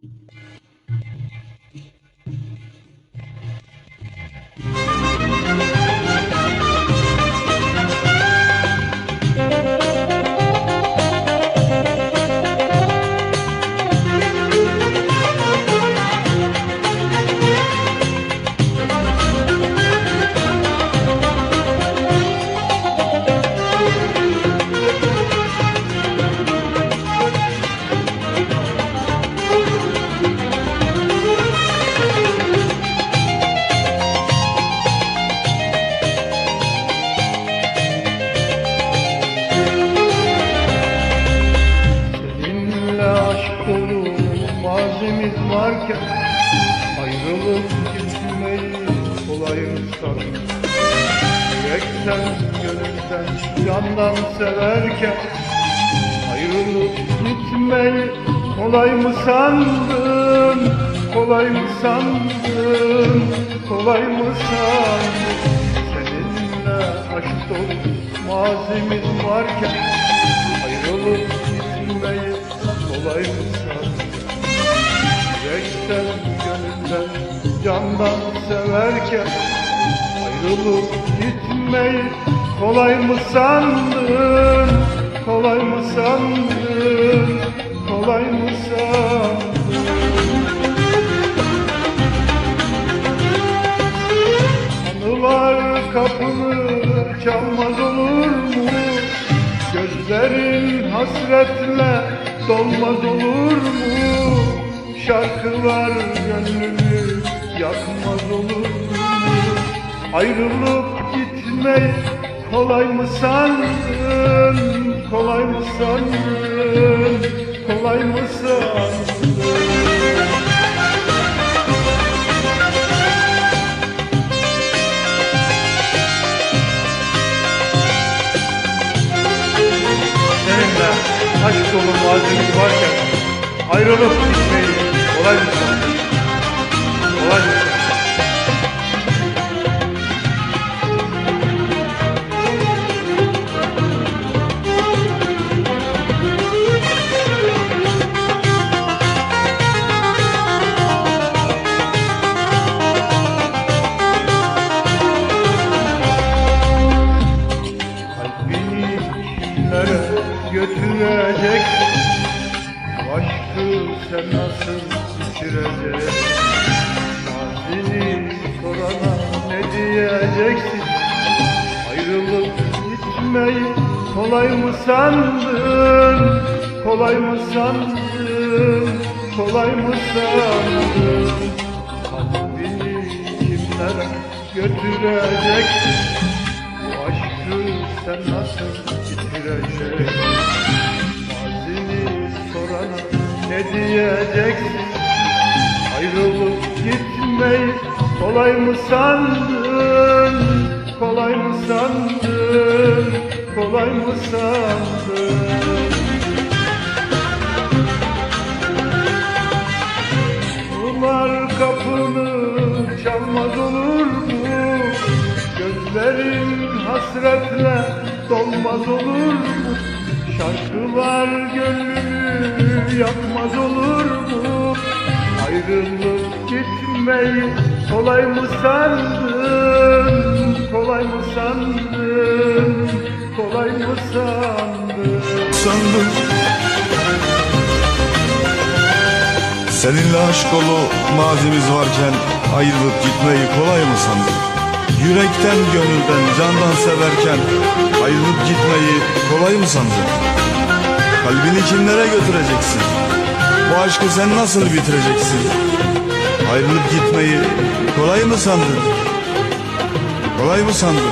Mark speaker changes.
Speaker 1: Seninle mazimiz varken Ayrılıp gitmeyi kolay sandın? Yürekten, gönülden, candan severken Ayrılıp gitmeyi kolay mı sandın? Kolay mı sandın? Kolay mı sandın? Seninle aşk dolu mazimiz varken Ayrılıp gitmeyi kolay mı sandın? Yürekten, gönülden, candan severken Ayrılıp gitmeyi kolay mı sandın? Kolay mı sandın? Kolay mı sandın? Anılar kapını çalmaz olur mu? Gözlerin hasretle dolmaz olur mu? Şarkılar gönlünü yakmaz olur mu? Ayrılıp gitmek kolay mı sandın? Kolay mı sandın? Kolay mı sandın? Seninle aşk dolu mazimiz varken ayrılıp gitmeyi kolay mı bitireceksin? Mazini sorana ne diyeceksin? Ayrılıp gitmeyi kolay mı sandın? Kolay mı sandın? Kolay mı sandın? Kalbini kimlere götüreceksin? Bu aşkı sen nasıl bitireceksin? Mazini sorana ne diyeceksin? Gitmeyi kolay mı sandın? Kolay mı sandın? Kolay mı sandın? Bunlar kapını çalmaz olur mu? Gözlerin hasretle dolmaz olur mu? Şarkılar gönlünü yakmaz olur mu? Ayrılıp gitmeyi kolay mı sandın? Kolay mı sandın? Kolay mı sandın?
Speaker 2: sandım Seninle aşk dolu mazimiz varken ayrılıp gitmeyi kolay mı sandın? Yürekten gönülden candan severken ayrılıp gitmeyi kolay mı sandın? Kalbini kimlere götüreceksin? Bu aşkı sen nasıl bitireceksin? Ayrılıp gitmeyi kolay mı sandın? Kolay mı sandın?